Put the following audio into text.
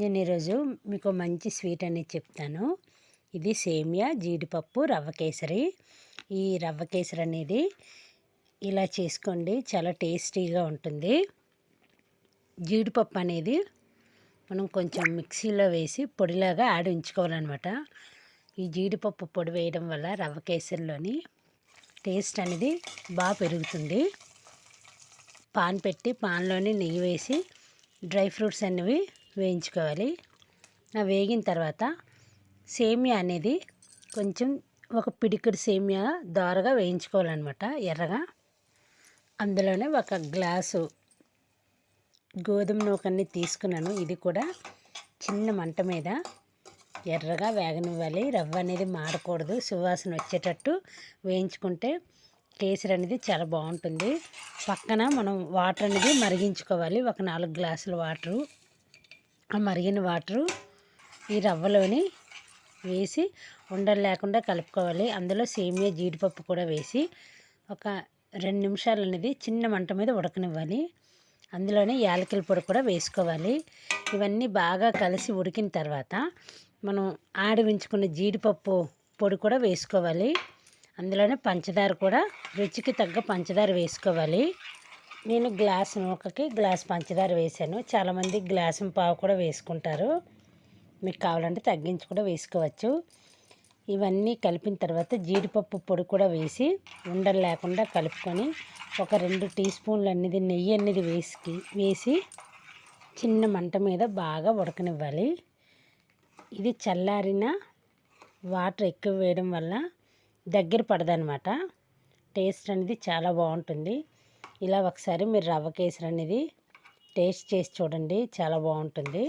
నేను ఈరోజు మీకు మంచి స్వీట్ అనేది చెప్తాను. ఇది సేమియా జీడిపప్పు రవ్వ కేసరి. ఈ రవ్వ కేసరి అనేది ఇలా చేసుకోండి చాలా టేస్టీగా ఉంటుంది. జీడిపప్పు అనేది మనం కొంచెం మిక్సీలో వేసి పొడిలాగా ఆడి ఉంచుకోవాలన్నమాట. ఈ జీడిపప్పు పొడి వేయడం వల్ల రవ్వ కేసరిలోని టేస్ట్ అనేది బాగా పెరుగుతుంది. పాన్ పెట్టి పాన్లోని నెయ్యి వేసి డ్రై ఫ్రూట్స్ అనేవి వేయించుకోవాలి. ఆ వేగిన తర్వాత సేమియా అనేది కొంచెం ఒక పిడికిడి సేమియా దారగా వేయించుకోవాలన్నమాట ఎర్రగా. అందులోనే ఒక గ్లాసు గోధుమ నూకన్ని తీసుకున్నాను. ఇది కూడా చిన్న మంట మీద ఎర్రగా వేగనివ్వాలి. రవ్వ అనేది మాడకూడదు సువాసన వచ్చేటట్టు వేయించుకుంటే కేసరి అనేది చాలా బాగుంటుంది. పక్కన మనం వాటర్ అనేది మరిగించుకోవాలి. ఒక నాలుగు గ్లాసుల వాటరు. ఆ మరిగిన వాటరు ఈ రవ్వలోని వేసి ఉండలు లేకుండా కలుపుకోవాలి. అందులో సేమియా జీడిపప్పు కూడా వేసి ఒక రెండు నిమిషాలు అనేది చిన్న మంట మీద ఉడకనివ్వాలి. అందులోనే యాలకుల పొడి కూడా వేసుకోవాలి. ఇవన్నీ బాగా కలిసి ఉడికిన తర్వాత మనం ఆడివించుకున్న జీడిపప్పు పొడి కూడా వేసుకోవాలి. అందులోనే పంచదార కూడా రుచికి తగ్గ పంచదార వేసుకోవాలి. నేను గ్లాస్ నూకకి గ్లాస్ పంచదార వేసాను చాలామంది గ్లాసు పావు కూడా వేసుకుంటారు. మీకు కావాలంటే తగ్గించి కూడా వేసుకోవచ్చు. ఇవన్నీ కలిపిన తర్వాత జీడిపప్పు పొడి కూడా వేసి ఉండలు లేకుండా కలుపుకొని ఒక రెండు టీ స్పూన్లు అనేది నెయ్యి అనేది వేసి వేసి చిన్న మంట మీద బాగా ఉడకనివ్వాలి. ఇది చల్లారిన వాటర్ ఎక్కువ వేయడం వల్ల దగ్గర పడదనమాట. టేస్ట్ అనేది చాలా బాగుంటుంది. ఇలా ఒకసారి మీరు రవ్వ కేసరి అనేది టేస్ట్ చేసి చూడండి చాలా బాగుంటుంది.